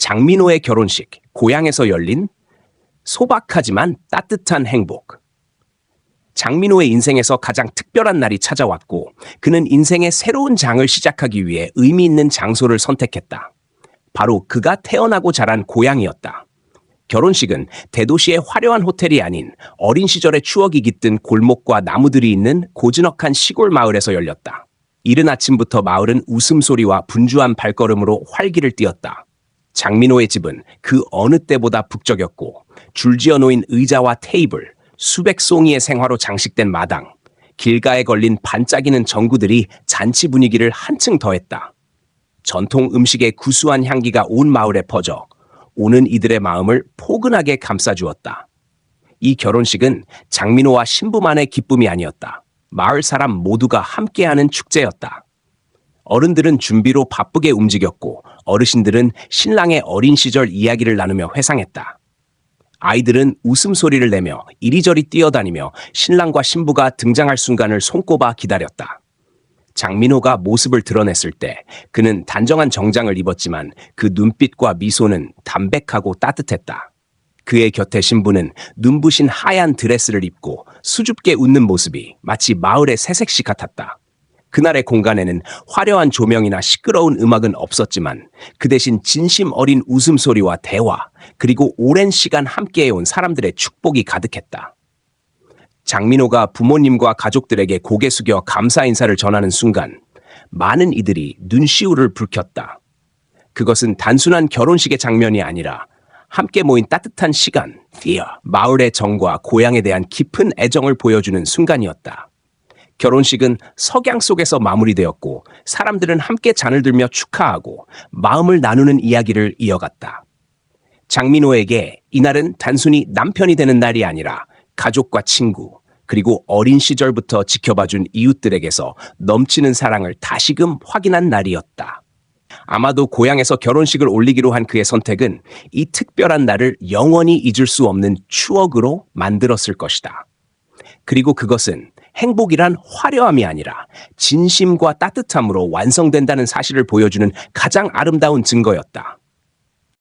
장민호의 결혼식, 고향에서 열린 소박하지만 따뜻한 행복. 장민호의 인생에서 가장 특별한 날이 찾아왔고 그는 인생의 새로운 장을 시작하기 위해 의미 있는 장소를 선택했다. 바로 그가 태어나고 자란 고향이었다. 결혼식은 대도시의 화려한 호텔이 아닌 어린 시절의 추억이 깃든 골목과 나무들이 있는 고즈넉한 시골 마을에서 열렸다. 이른 아침부터 마을은 웃음소리와 분주한 발걸음으로 활기를 띠었다. 장민호의 집은 그 어느 때보다 북적였고 줄지어 놓인 의자와 테이블, 수백 송이의 생화로 장식된 마당, 길가에 걸린 반짝이는 전구들이 잔치 분위기를 한층 더했다. 전통 음식의 구수한 향기가 온 마을에 퍼져 오는 이들의 마음을 포근하게 감싸주었다. 이 결혼식은 장민호와 신부만의 기쁨이 아니었다. 마을 사람 모두가 함께하는 축제였다. 어른들은 준비로 바쁘게 움직였고 어르신들은 신랑의 어린 시절 이야기를 나누며 회상했다. 아이들은 웃음소리를 내며 이리저리 뛰어다니며 신랑과 신부가 등장할 순간을 손꼽아 기다렸다. 장민호가 모습을 드러냈을 때 그는 단정한 정장을 입었지만 그 눈빛과 미소는 담백하고 따뜻했다. 그의 곁에 신부는 눈부신 하얀 드레스를 입고 수줍게 웃는 모습이 마치 마을의 새색시 같았다. 그날의 공간에는 화려한 조명이나 시끄러운 음악은 없었지만 그 대신 진심 어린 웃음소리와 대화, 그리고 오랜 시간 함께해온 사람들의 축복이 가득했다. 장민호가 부모님과 가족들에게 고개 숙여 감사 인사를 전하는 순간 많은 이들이 눈시울을 붉혔다. 그것은 단순한 결혼식의 장면이 아니라 함께 모인 따뜻한 시간, 마을의 정과 고향에 대한 깊은 애정을 보여주는 순간이었다. 결혼식은 석양 속에서 마무리되었고 사람들은 함께 잔을 들며 축하하고 마음을 나누는 이야기를 이어갔다. 장민호에게 이날은 단순히 남편이 되는 날이 아니라 가족과 친구, 그리고 어린 시절부터 지켜봐준 이웃들에게서 넘치는 사랑을 다시금 확인한 날이었다. 아마도 고향에서 결혼식을 올리기로 한 그의 선택은 이 특별한 날을 영원히 잊을 수 없는 추억으로 만들었을 것이다. 그리고 그것은 행복이란 화려함이 아니라 진심과 따뜻함으로 완성된다는 사실을 보여주는 가장 아름다운 증거였다.